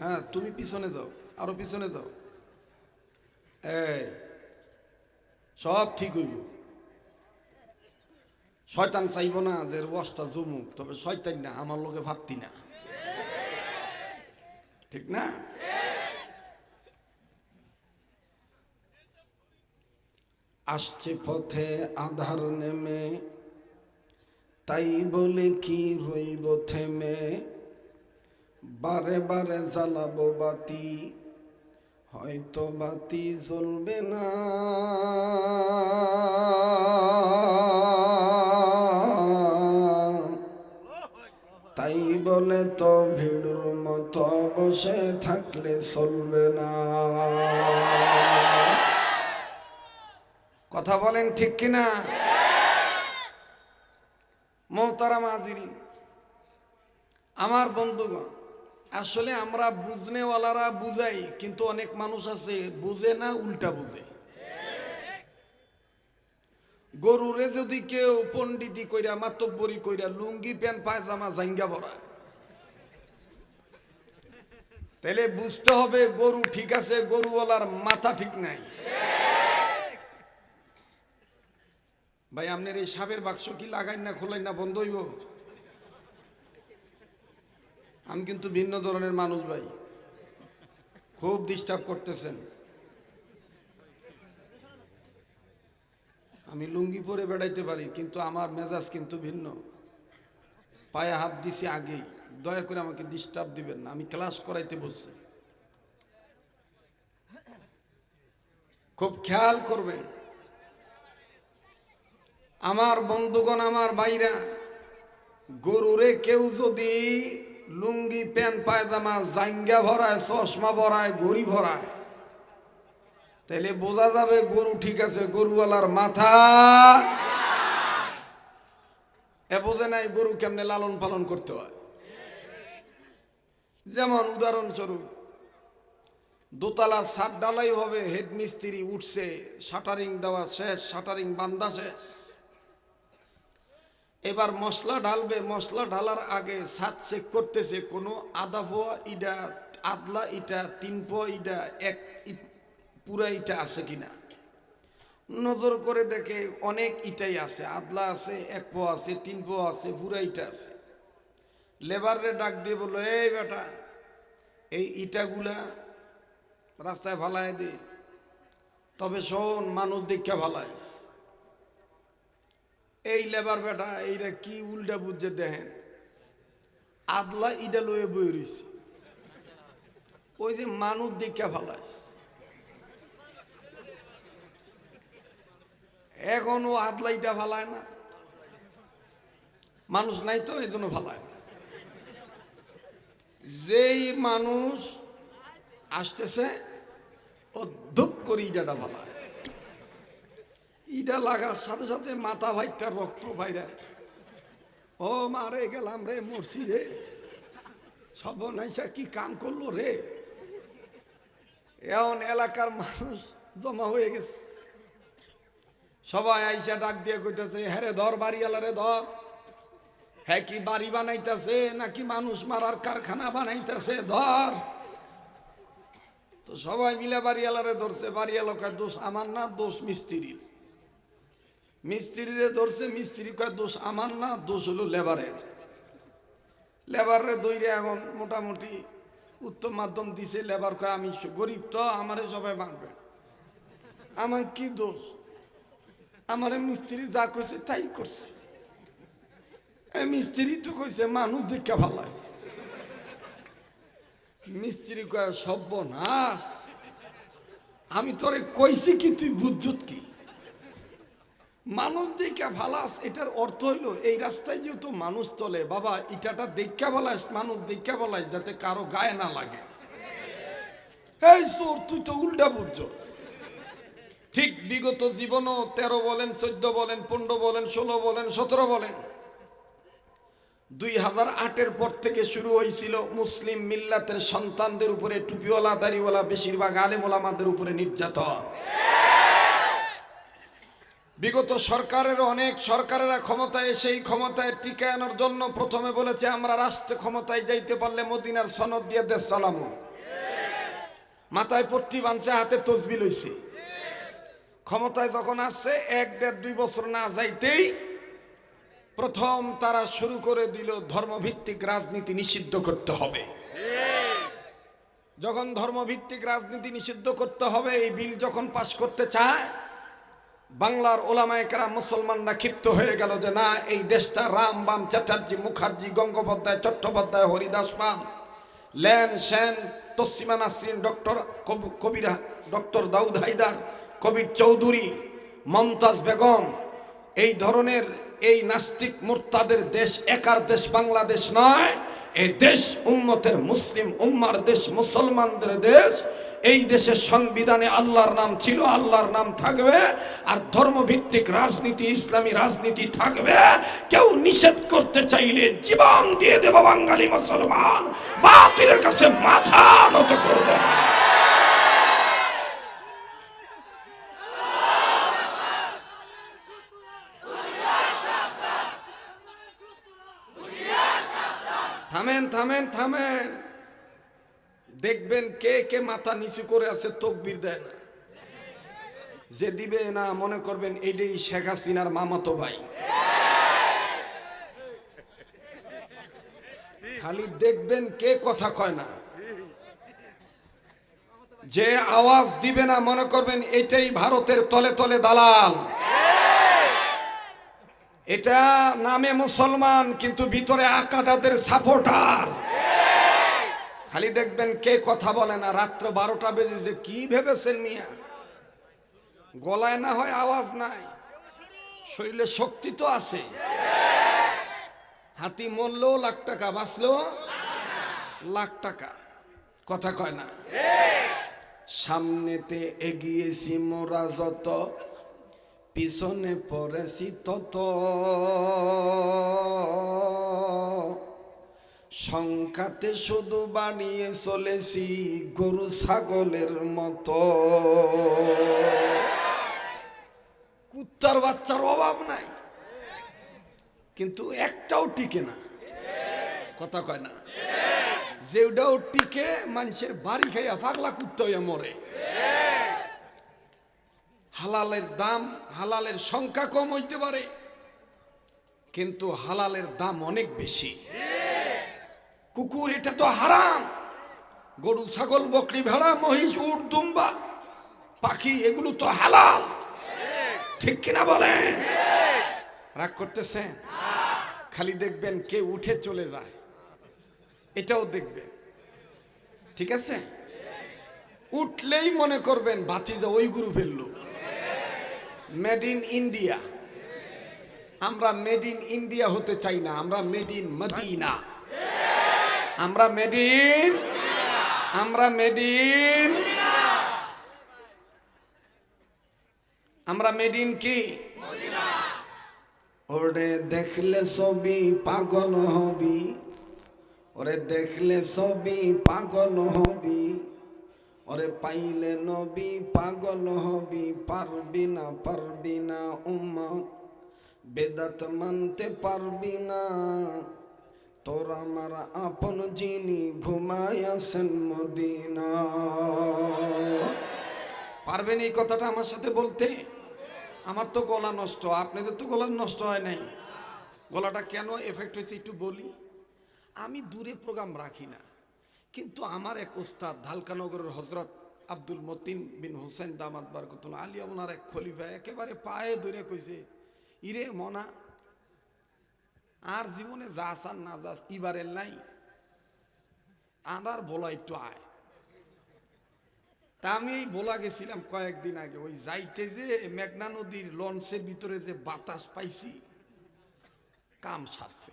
হ্যাঁ তুমি পিছনে দাও, আরও পিছনে দাও। সব ঠিক হইব। শয়তান চাইব না যে ওয়াসটা জমুক, তবে শয়তান না, আমার লোকে ভাবতি না। ঠিক না? আসছে পথে আধার নেমে, তাই বলে কি রইব থেমে? বারে বারে জ্বালাবো বাতি। হয়তো বাতি জ্বলবে না। তাই বলে তো ভিড়ুর মতো বসে থাকলে চলবে না। কথা বলেন ঠিক কিনা? মহতারা মাজিরি আমার বন্ধুগণ আসলে আমরা বুঝনেওয়ালারা বুঝাই, কিন্তু অনেক মানুষ আছে, বুঝে না, উল্টা বুঝে। গরুরে যদি কেউ পণ্ডিতি কইরা, মাতব্বরি কইরা, লুঙ্গি, প্যান্ট, পায়জামা জাঙ্গা ভরা। তাহলে বুঝতে হবে গরু ঠিক আছে, গরুওয়ালার মাথা ঠিক নাই। ভাই, আপনার এই সাপের বাক্স কি লাগাই না খোলাই না বন্ধ হইব? আমি কিন্তু ভিন্ন ধরনের মানুষ ভাই। খুব ডিস্টার্ব করতেছেন। আমি লুঙ্গি পরে বেড়াইতে পারি, কিন্তু আমার মেজাজ কিন্তু ভিন্ন। পায়ে হাত দিছি আগেই। দয়া করে আমাকে ডিস্টার্ব দিবেন না, আমি ক্লাস করাইতে বসছি খুব খেয়াল করবেন। আমার বন্ধুগণ, আমার ভাইরা, গরুরে কেউ যদি লুঙ্গি, প্যান্ট, পায়জামা জাঙ্গা ভরায়, চশমা ভরায় গড়ি ভরায়। তাহলে বোঝা যাবে গরু ঠিক আছে, গরুওয়ালার মাথা এ বোঝে নাই গরু কেমনে লালন পালন করতে হয়। যেমন উদাহরণস্বরূপ দোতলার ছাদ ডালাই হবে হেড মিস্ত্রি উঠছে, শাটারিং দেওয়া শেষ, শাটারিং বান্ধা শেষ। এবার মশলা ঢালবে, মশলা ঢালার আগে ছাদ চেক করতেছে, কোনো আধা পোয়া ইটা, আদলা ইটা, তিন পোয়া ইটা, এক পুরা ইটা আছে কিনা নজর করে দেখে অনেক ইটাই আছে, আদলা আছে, এক পোয়া আছে, তিন পোয়া আছে, পুরা ইটা আছে। লেবারে ডাক দিয়ে বলল, এই বেটা, এই ইটাগুলা রাস্তায় ফালায় দে, তবে শোন, মানুষ দীক্ষা ফালায় এই লেবার বেটা, এইটা কি উল্টা বুঝছে দেখেন। আদলা ইটা লয়ে বই রইছে। ওই যে মানুষ দীক্ষা ফালায় এখন ও আদলা ইটা ফালায় না। মানুষ নাই তো এই জন্য ফালায় না। যেই মানুষ আসতেছে, ও ধূপ করে ইটাটা ফালায়। ইটা লাগার সাথে সাথে মাথা ভাইটা রক্ত ভাইরা ও মারে গেলাম রে মরছি রে। সব নাইসা কি কাম করল রে? এমন এলাকার মানুষ জমা হয়ে গেছে। সবাই আইসা ডাক দিয়ে কইতেছে হ্যাঁ রে ধর, বাড়িওয়ালা রে ধর। হ্যাঁ কি বাড়ি বানাইতেছে, নাকি মানুষ মারার কারখানা বানাইতেছে, ধর। তো সবাই মিলে বাড়ি বাড়িওয়ালারে ধরছে। বাড়ি বাড়িওয়ালা দোষ আমার না, দোষ মিস্ত্রির। মিস্ত্রিরে ধরছে, মিস্ত্রি কয়, দোষ আমার না, দোষ হলো লেবারের। লেবারে দইরে এখন মোটামুটি উত্তম মাধ্যম দিছে, লেবার কয়, আমি গরিব তো, আমারে সবাই মানবে আমার কি দোষ? আমার মিস্ত্রি যা করছে তাই করছে। এই মিস্ত্রি তো কইছে, মানুষ দেখে ভালো মিস্ত্রি কয়, সর্বনাশ। আমি তোরে কইছি কি, তুই বুঝছত কি? মানুষ দেখা ভালাস, এটার অর্থ হইল, এই রাস্তায় যেহেতু মানুষ চলে, বাবা, ইটাটা দেখা বলাস মানুষ দেখা বলাস যাতে কারও গায়ে না লাগে। এই সোর তুই তো উল্টা বুঝছ। ঠিক বিগত জীবনও তেরো বলেন, চোদ্দ বলেন, পনেরো বলেন, ষোলো বলেন, সতেরো বলেন। দুই হাজার আটের পর থেকে শুরু হয়েছিল মুসলিম মিল্লাতের সন্তানদের উপরে টুপিওয়ালা, দাড়িওয়ালা, বেশিরভাগ আলেমোলামাদের উপরে নির্যাতন। বিগত সরকারের অনেক সরকারেরা ক্ষমতায় সেই ক্ষমতায় টিকানোর জন্য প্রথমে বলেছে, আমরা রাষ্ট্র ক্ষমতায় যাইতে পারলে মদিনার সনদ দিয়ে দেশ চালামো। মাথায় পট্টি বানছে হাতে তসবি লইছে। ক্ষমতায় যখন আসছে, এক দেড় দুই বছর না যাইতেই প্রথম তারা শুরু করে দিল, ধর্মভিত্তিক রাজনীতি নিষিদ্ধ করতে হবে। যখন ধর্মভিত্তিক রাজনীতি নিষিদ্ধ করতে হবে, এই বিল যখন পাশ করতে চায় বাংলার ওলামায়করা মুসলমানরা ক্ষিপ্ত হয়ে গেল যে না, এই দেশটা রাম বাম চ্যাটার্জি, মুখার্জি, গঙ্গোপাধ্যায়, চট্টোপাধ্যায়, হরিদাস পাল ল্যান সেন, তসিমা নাসরিন, ডক্টর কবি- কবিরা, ডক্টর দাউদ হায়দার, কবির চৌধুরী, মমতাজ বেগম, এই ধরনের এই নাস্তিক মুরতাদের দেশ একার দেশ বাংলাদেশ নয় এই দেশ উম্মতের মুসলিম উম্মার দেশ, মুসলমানদের দেশ এই দেশের সংবিধানে আল্লাহর নাম ছিল, আল্লাহর নাম থাকবে, আর ধর্মভিত্তিক রাজনীতি, ইসলামী রাজনীতি থাকবে। কেউ নিষেধ করতে চাইলে জীবন দিয়ে দেব বাঙালি মুসলমান। বাতিলের কাছে মাথা নত করবে। থামেন থামেন থামেন। দেখবেন কে কে মাথা নিচু করে আছে, তকবির দেয় না। যে দিবে না, মনে করবেন এটাই শেখ হাসিনার মামাতো ভাই। খালি দেখবেন কে কথা কয় না। যে আওয়াজ দিবে না, মনে করবেন এটাই ভারতের তলে তলে দালাল। এটা নামে মুসলমান, কিন্তু ভিতরে আকাটাদের সাপোর্টার খালি দেখবেন কে কথা বলে না, রাত্র বারোটা বেজে যে কি ভেবেছেন মিয়া? গলায় না হয় আওয়াজ নাই, শরীরে শক্তি তো আছে। হাতি মরলেও লাখ টাকা বাঁচলো লাখ টাকা। কথা কয় না? সামনেতে এগিয়েছি মোরা যত, পিছনে পড়েছি তত। সংখ্যাতে শুধু বানিয়ে চলেছি গরু ছাগলের মতো। কুত্তার বাচ্চার অভাব নাই। কিন্তু একটাও টিকে না। কথা কয় না? যেটাও টিকে, মানুষের বাড়ি খাইয়া পাগলা কুত্তা হইয়া মরে। হালালের দাম, হালালের সংখ্যা কম হইতে পারে, কিন্তু হালালের দাম অনেক বেশি। কুকুর, এটা তো হারাম। গরু, ছাগল, বকরি, ভেড়া, মহিষ, উট, দুম্বা, পাখি, এগুলো তো হালাল। ঠিক কিনা বলেন? রাগ করতেছেন? খালি দেখবেন কে উঠে চলে যায়। এটাও দেখবেন। ঠিক আছে? উঠলেই মনে করবেন ভাতিজা ওই গুরু ফেলল মেড ইন ইন্ডিয়া আমরা মেড ইন ইন্ডিয়া হতে চাই না, আমরা মেড ইন মদিনা আমরা মেড ইন আমরা মেড ইন আমরা মেড ইন কি? ওরে দেখলে ছবি পাগল হবি। ওরে দেখলে ছবি পাগল হবি। ওরে পাইলে নবী পাগল হবি। পারবি না পারবি না, উম্মত। বেদাত মানতে পারবি না। তোর আমার আপন যিনি ঘুমায়াছেন মদিনা। পারবেন এই কথাটা আমার সাথে বলতে? আমার তো গলা নষ্ট, আপনাদের তো গলা নষ্ট হয় নাই। গলাটা কেন এফেক্ট হয়েছে একটু বলি? আমি দূরে প্রোগ্রাম রাখি না, কিন্তু আমার এক ওস্তাদ, ঢালকানগরের হজরত আব্দুল মতিন বিন হোসেন দামাত বারকতুন আলী, ওনার এক খলিফা একেবারে পায়ে ধরে কইছে, ইরে মনা আর জীবনে যা আসার না যাস ইবারের নাই। আর বলা একটু আয়। তা আমি বলা গেছিলাম কয়েকদিন আগে, ওই যাইতে যে মেঘনা নদীর লঞ্চের ভিতরে যে বাতাস পাইছি, কাম সারছে।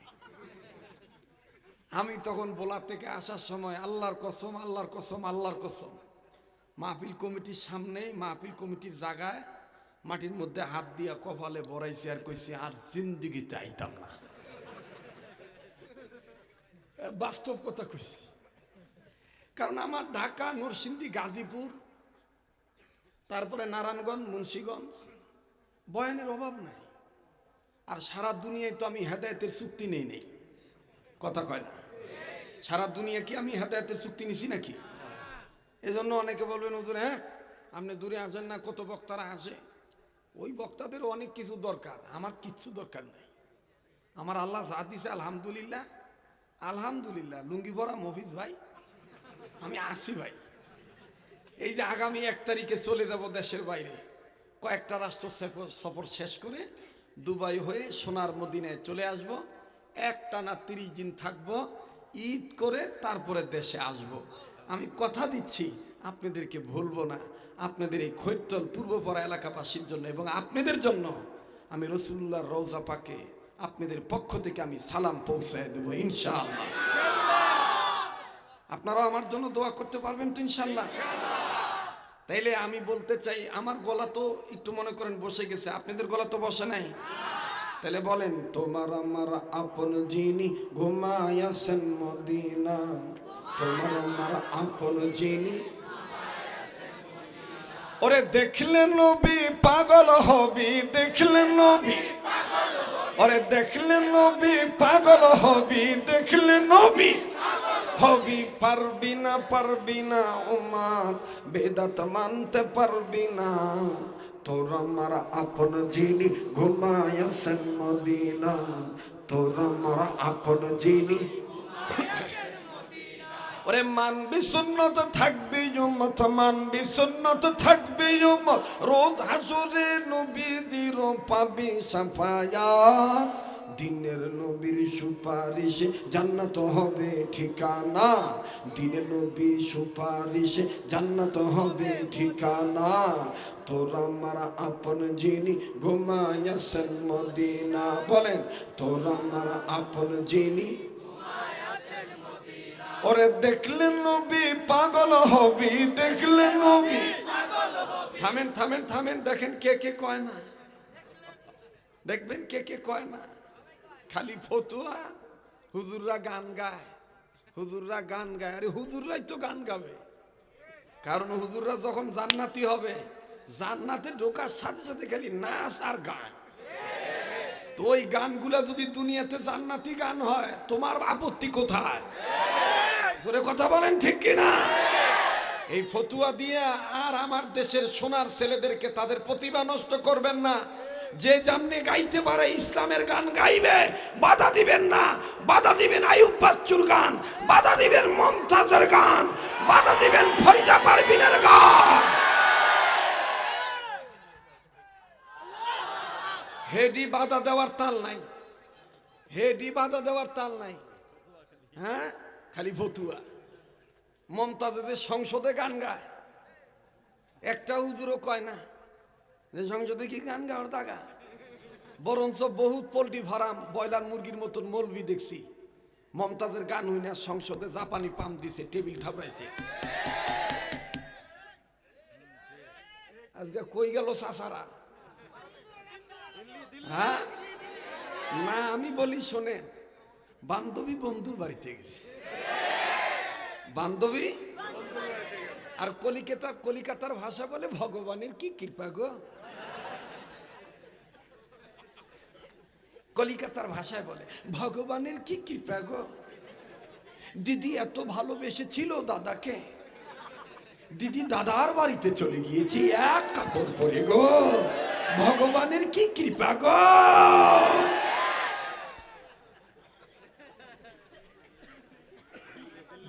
আমি তখন বোলা থেকে আসার সময়, আল্লাহর কসম আল্লাহর কসম আল্লাহর কসম। মাহফিল কমিটির সামনে মাহফিল কমিটির জায়গায় মাটির মধ্যে হাত দিয়া কপালে বড়াইছি আর কইছি, আর জিন্দিগিতে আইতাম না। বাস্তব কথা কইছি। কারণ আমার ঢাকা, নরসিংদী, গাজীপুর, তারপরে নারায়ণগঞ্জ, মুন্সীগঞ্জ, বয়ানের অভাব নাই। আর সারা দুনিয়ায় তো আমি হেদায়তের চুক্তি নেই নেই। কথা কয় না। সারা দুনিয়া কি আমি হেদায়তের চুক্তি নিছি নাকি? এই জন্য অনেকে বলবেন, হুজুর হ্যাঁ আপনি দূরে আসেন না, কত বক্তারা আসে? ওই বক্তাদের অনেক কিছু দরকার। আমার কিচ্ছু দরকার নেই। আমার আল্লাহ যা আলহামদুলিল্লাহ আলহামদুলিল্লাহ, লুঙ্গি পরা মফিজ ভাই, আমি আসি ভাই। এই যে আগামী এক তারিখে চলে যাব দেশের বাইরে, কয়েকটা রাষ্ট্র সফর- শেষ করে দুবাই হয়ে সোনার মদিনায় চলে আসব একটা না তিরিশ দিন থাকব, ঈদ করে তারপরে দেশে আসব। আমি কথা দিচ্ছি, আপনাদেরকে ভুলবো না, আপনাদের এই খৈরতল পূর্বপাড়া এলাকাবাসীর জন্য এবং আপনাদের জন্য আমি রসুল্লাহ রৌজা পাকে আপনাদের পক্ষ থেকে আমি সালাম পৌঁছায় দেবো, ইনশাআল্লাহ। আপনারাও আমার জন্য দোয়া করতে পারবেন তো ইনশাল্লাহ তাইলে আমি বলতে চাই, আমার গলা তো একটু মনে করেন বসে গেছে, আপনাদের গলা তো বসে নাই? তাহলে বলেন, তোমার আমার আপন যিনি ঘুমায়াছেন মদিনা, তোমার আমার আপন যিনি ওরে, দেখলে নবী পাগল হবি, দেখলে নবী ওরে দেখলে নবী পাগল হবি, দেখলে নবী হবি, পারবি না পারবি না উমার, বেদাত মানতে পারবি না। তোর আমার আপন যিনি ঘুমায়াছেন মদিনা তোর আমার আপন যিনি ওরে মানবি সুন্নত থাকবি উম্মত মানবি সুন্নত থাকবি উম্মত। রোজ হাসুরে নবীজির পাবি সাফায়াত। দিনের নবীর সুপারিশে জান্নাত হবে ঠিকানা। দিনের নবী সুপারিশে জান্নাত হবে ঠিকানা। তোর আমার আপন যিনি ঘুমায়াছেন মদিনা, বলেন, তোর আমার আপন যিনি ওরে দেখলে নবী পাগল হবি, দেখলে নবী। থামেন থামেন থামেন, দেখেন কে কে কয় না। দেখবেন কে কে কয় না। খালি ফতুয়া, হুজুররা গান গায়, হুজুররা গান গায়। আরে হুজুররাই তো গান গাবে। কারণ হুজুররা যখন জান্নাতি হবে, জান্নাতে ঢোকার সাথে সাথে খালি নাচ আর গান। তো ওই গানগুলা যদি দুনিয়াতে জান্নাতি গান হয়, তোমার আপত্তি কোথায়? জোরে কথা বলেন ঠিক কিনা? এই ফতুয়া দিয়ে আর আমার দেশের সোনার ছেলেদেরকে তাদের প্রতিভা নষ্ট করবেন না। যে যেমনি গাইতে পারে ইসলামের গান গাইবে, বাধা দিবেন না। বাধা দিবেন আয়ুব বাচ্চুর গান, বাধা দিবেন মমতাজের গান, বাধা দিবেন ফরিদা পারবিনের গান। হেডি বাধা দেওয়ার তাল নাই। হেডি বাধা দেওয়ার তাল নাই। হ্যাঁ? খালি ফতুয়া মমতাজেদের সংসদে গান গায়। একটা হুজুরও কয় না, যে সংসদে কি গান গাওয়ার দাগা? বরঞ্চ বহুত পোলট্রি ফার্ম, ব্রয়লার মুরগির মতন মলবি দেখছি। মমতাজের গান হই না সংসদে জাপানি পাম দিছে, টেবিল থাপড়াইছে আজকে কই গেল সাসারা? হ্যাঁ? না, আমি বলি শোনেন, বান্ধবী বন্ধুর বাড়িতে গেছে। বান্ধবী? আর কলিকাতা, কলিকাতার ভাষা বলে ভগবানের কি কৃপা গো? কলিকাতার ভাষায় বলে, ভগবানের কি কৃপা গো? দিদি এত ভালোবেসেছিল দাদাকে। দিদি দাদার বাড়িতে চলে গিয়েছি, এক কাপড় পরে গো। ভগবানের কি কৃপা গো?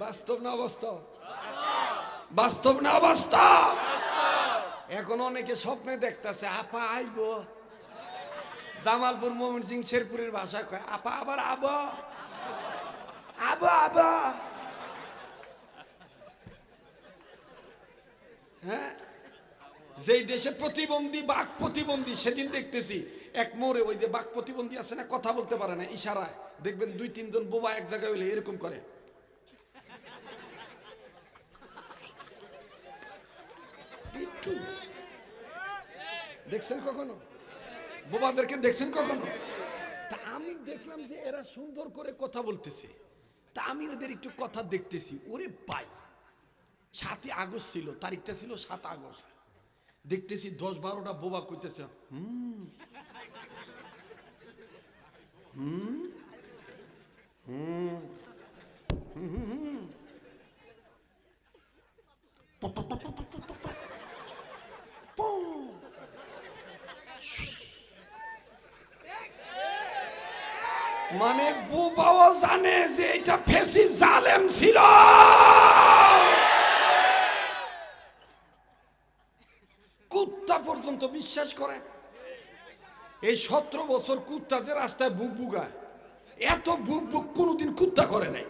বাস্তব না বাস্তব বাস্তব না বাস্তব এখন অনেকে স্বপ্নে দেখতেছে, আপা, আইব। জামালপুর মোহন সিং শেরপুরের ভাষা কয়, আপা, আবার আব। আব আব। হ্যাঁ? যেই দেশে প্রতিবন্ধী, বাক প্রতিবন্ধী, সেদিন দেখতেছি এক মোড়ে ওই যে বাক প্রতিবন্ধী আছে না, কথা বলতে পারে না, ইশারায়। দেখবেন দুই, তিনজন বোবা এক জায়গায় হইলে এরকম করে। একটু। দেখছেন কখনো? বোবাদেরকে দেখছেন কখনো? তা আমি দেখলাম যে এরা সুন্দর করে কথা বলতেছে। তা আমি ওদের একটু কথা দেখতেছি। ওরে পাই সাতই আগস্ট ছিল, তারিখটা ছিল সাত আগস্ট। দেখতেছি দশ বারোটা বোবা কইতেছে, হুম হুম হুম হুম হুম হুম। পপ মানে বুবাও জানে যে এটা ফেসি জালেম ছিল। কুত্তা পর্যন্ত বিশ্বাস করে। এই সতেরো বছর কুত্তা যে রাস্তায় বুক বুগায়, এত বুক বুক কোনোদিন কুত্তা করে নাই।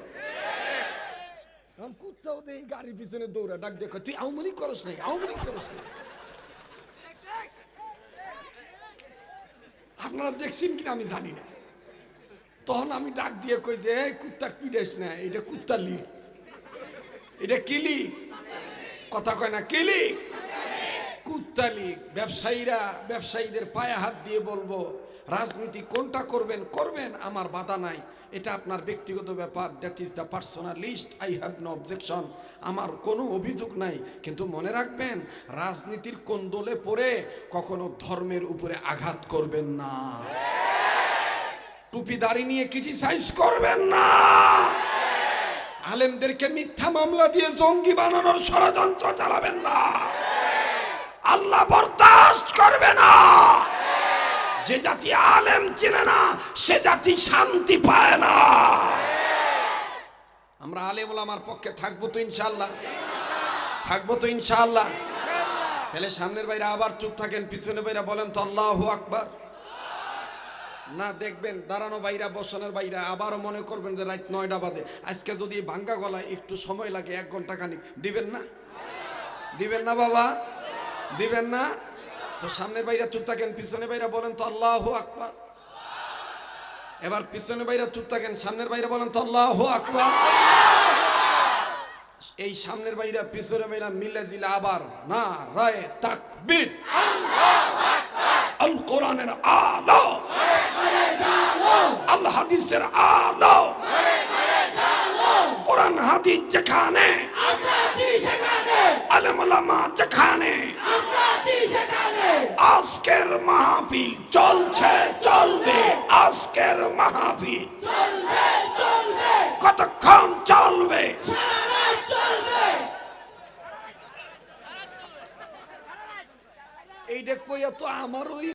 এখন কুত্তাও দেই গাড়ির পিছনে দৌড়া ডাক দেখো তুই আউমনি করস নাই আউমনি করস নাই আপনারা দেখছেন কিনা আমি জানি না। তখন আমি ডাক দিয়ে কই যে, এই কুত্তা পিড়াইস না? এটা কুত্তা লিগ। এটা কিলি কথা কয় না কিলি কুত্তা লিগ। ব্যবসায়ীরা, ব্যবসায়ীদের পায়ে হাত দিয়ে বলব, রাজনীতি কোনটা করবেন? করবেন? আমার বাধা নাই। এটা আপনার ব্যক্তিগত ব্যাপার। That is the personal list I have no objection আমার কোনো অভিযোগ নাই। কিন্তু মনে রাখবেন, রাজনীতির কোন দলে পড়ে কখনো ধর্মের উপরে আঘাত করবেন না। টুপি দাড়ি নিয়ে ক্রিটিসাইজ করবেন না। আলেমদেরকে মিথ্যা মামলা দিয়ে জঙ্গি বানানোর ষড়যন্ত্র চালাবেন না। আল্লাহ বরদাস্ত করবে না। যে জাতি আলেম চিনে না, সে জাতি শান্তি পায় না। আমরা আলেম আমার পক্ষে থাকব তো ইনশাল্লাহ থাকব তো ইনশাল্লাহ তাহলে সামনের বাইরে আবার চুপ থাকেন পিছনে বাইরে বলেন তো আল্লাহ আকবার। না দেখবেন, দাঁড়ানো বাইরা, বসানোর বাইরা, আবারও মনে করবেন যে রাত নয়টা বাজে। আজকে যদি ভাঙ্গা গলায় একটু সময় লাগে, এক ঘণ্টা খানিক, দিবেন না? দিবেন না বাবা? দিবেন না? তো সামনের বাইরা চুপ থাকেন পিছনে বাইরা বলেন তো আল্লাহ আকবার। এবার পিছনে বাইরা চুপ থাকেন, সামনের বাইরে বলেন তো আল্লাহ আকবার। এই সামনের বাইরা পিছনে বাইরা মিলে জিলে আবার না রায় তাকবীর আল কোরআনের আলো। আল হাদিসের আলো। কোরআন হাদিস যেখানে আমরা আছি সেখানে আলেম ওলামা যেখানে, আজকের মাহফিল চলছে, চলবে, আজকের মাহফিল কতক্ষণ চলবে? এইটা কইয়া তো আমার ওই